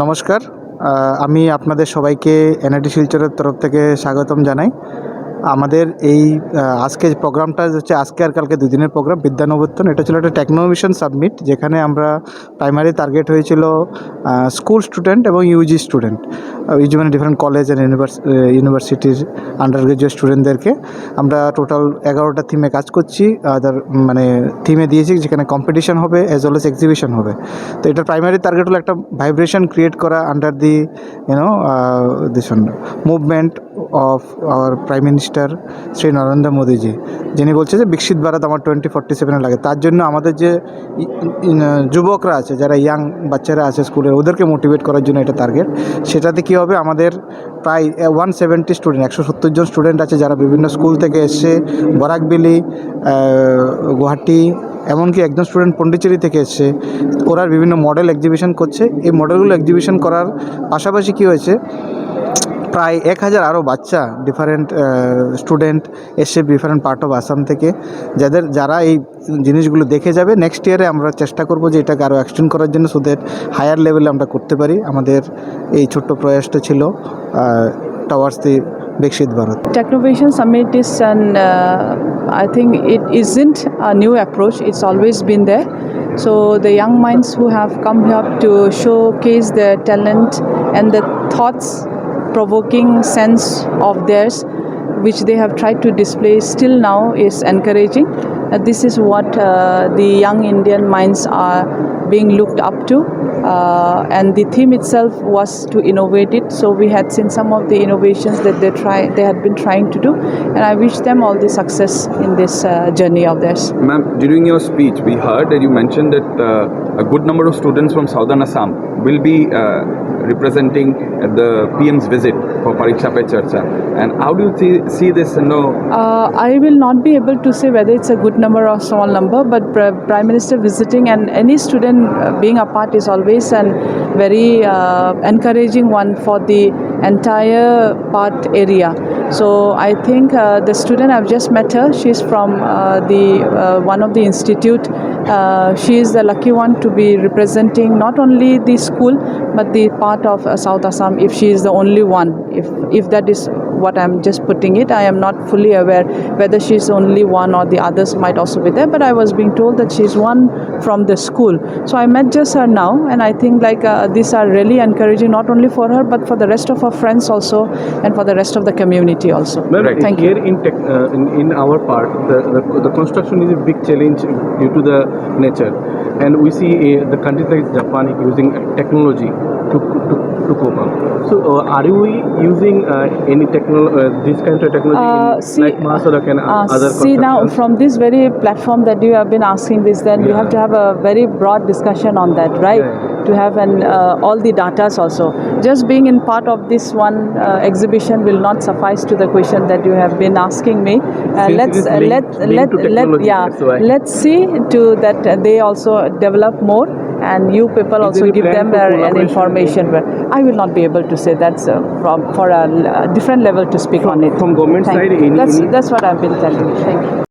নমস্কার আমি আপনাদের সবাইকে এনআইটি শিলচরের তরফ থেকে স্বাগতম জানাই। আমাদের এই আজকে প্রোগ্রামটা হচ্ছে আজকে আর কালকে দুদিনের প্রোগ্রাম, বিদ্যানবর্তন। এটা ছিল একটা টেকনোমিশন সাবমিট যেখানে আমরা প্রাইমারি টার্গেট হয়েছিল স্কুল স্টুডেন্ট এবং ইউজি স্টুডেন্ট ইউজি মানে ডিফারেন্ট কলেজ অ্যান্ড ইউনিভার্সিটির আন্ডার গ্রাজুয়েট স্টুডেন্টদেরকে আমরা টোটাল এগারোটা থিমে কাজ করছি। আদার মানে থিমে দিয়েছি যেখানে কম্পিটিশন হবে অ্যাজ ওয়েল এস এক্সিবিশন হবে। তো এটা প্রাইমারি টার্গেট হলো একটা ভাইব্রেশন ক্রিয়েট করা under the you know this movement of our prime minister Shri Narendra Modiji, যিনি বলছে যে বিকশিত ভারত আমার টোয়েন্টি ফর্টি সেভেনে লাগে। তার জন্য আমাদের যে যুবকরা আছে, যারা ইয়াং বাচ্চারা আছে স্কুলে ওদেরকে মোটিভেট করার জন্য এটা টার্গেট সেটাতে কী হবে? আমাদের প্রায় ওয়ান সেভেন্টি স্টুডেন্ট একশো সত্তর জন স্টুডেন্ট আছে যারা বিভিন্ন স্কুল থেকে এসছে বরাকবিলি গুয়াহাটি, এমনকি একজন স্টুডেন্ট পন্ডিচেরি থেকে এসছে ওরা বিভিন্ন মডেল এক্সিবিশন করছে। এই মডেলগুলো এক্সিবিশন করার পাশাপাশি কী হয়েছে? প্রায় এক হাজার আরও বাচ্চা ডিফারেন্ট স্টুডেন্ট এসে ডিফারেন্ট পার্ট অফ আসাম থেকে যাদের যারা এই জিনিসগুলো দেখে যাবে নেক্সট ইয়ারে আমরা চেষ্টা করব যে এটাকে আরও এক্সটেন্ড করার জন্য সো দ্যাট হায়ার লেভেলে আমরা করতে পারি আমাদের এই ছোট্ট প্রয়াসটা ছিল towers the Viksit Bharat Technovation Summit is an, uh, I think it isn't a new approach, it's always been there. So the young minds who have come here to showcase their talent and the thoughts provoking sense of theirs which they have tried to display still now is encouraging. Uh, this is what uh, the young Indian minds are being looked up to. Uh, and the theme itself was to innovate it. So we had seen some of the innovations that they try they had been trying to do, and I wish them all the success in this uh, journey of theirs. Ma'am, during your speech, we heard that you mentioned that uh, a good number of students from southern Assam will be uh, representing the PM's visit for Pariksha Pe Charcha. And how do you see, see this? Know, Uh, I will not be able to say whether it's a good number or small number, but Pr- Prime Minister visiting and any student uh, being a part is always an very uh, encouraging one for the entire part area. So I think uh, the student I've just met her. She's from uh, the uh, one of the institute. Uh, she is the lucky one to be representing not only the school but the part of uh, South Assam. If she is the only one, if if that is what I'm just putting it. I am not fully aware whether she's only one or the others might also be there, but I was being told that she's one from the school. So I met just her now, and I think like uh, these are really encouraging not only for her but for the rest of her friends also, and for the rest of the community also. Right. Thank you. here in, tech, uh, in in our part, the, the the construction is a big challenge due to the nature, and we see uh, the countries like Japan using technology to to, to cope up. So, uh, are we using uh, any techno uh, this kind of technology Uh, in, see, like Mahasada and Uh, other see now from this very platform that you have been asking this then we have to have a very broad discussion on that right Yeah. to have an uh, all the datas also just being in part of this one uh, exhibition will not suffice to the question that you have been asking me. Uh, let's uh, let let let yeah let's see to that uh, they also develop more and you people Is also give them an information i will not be able to say that's uh, from for a different level to speak on it. from government Thank side, any- that's any- that's what i've been telling you. Thank you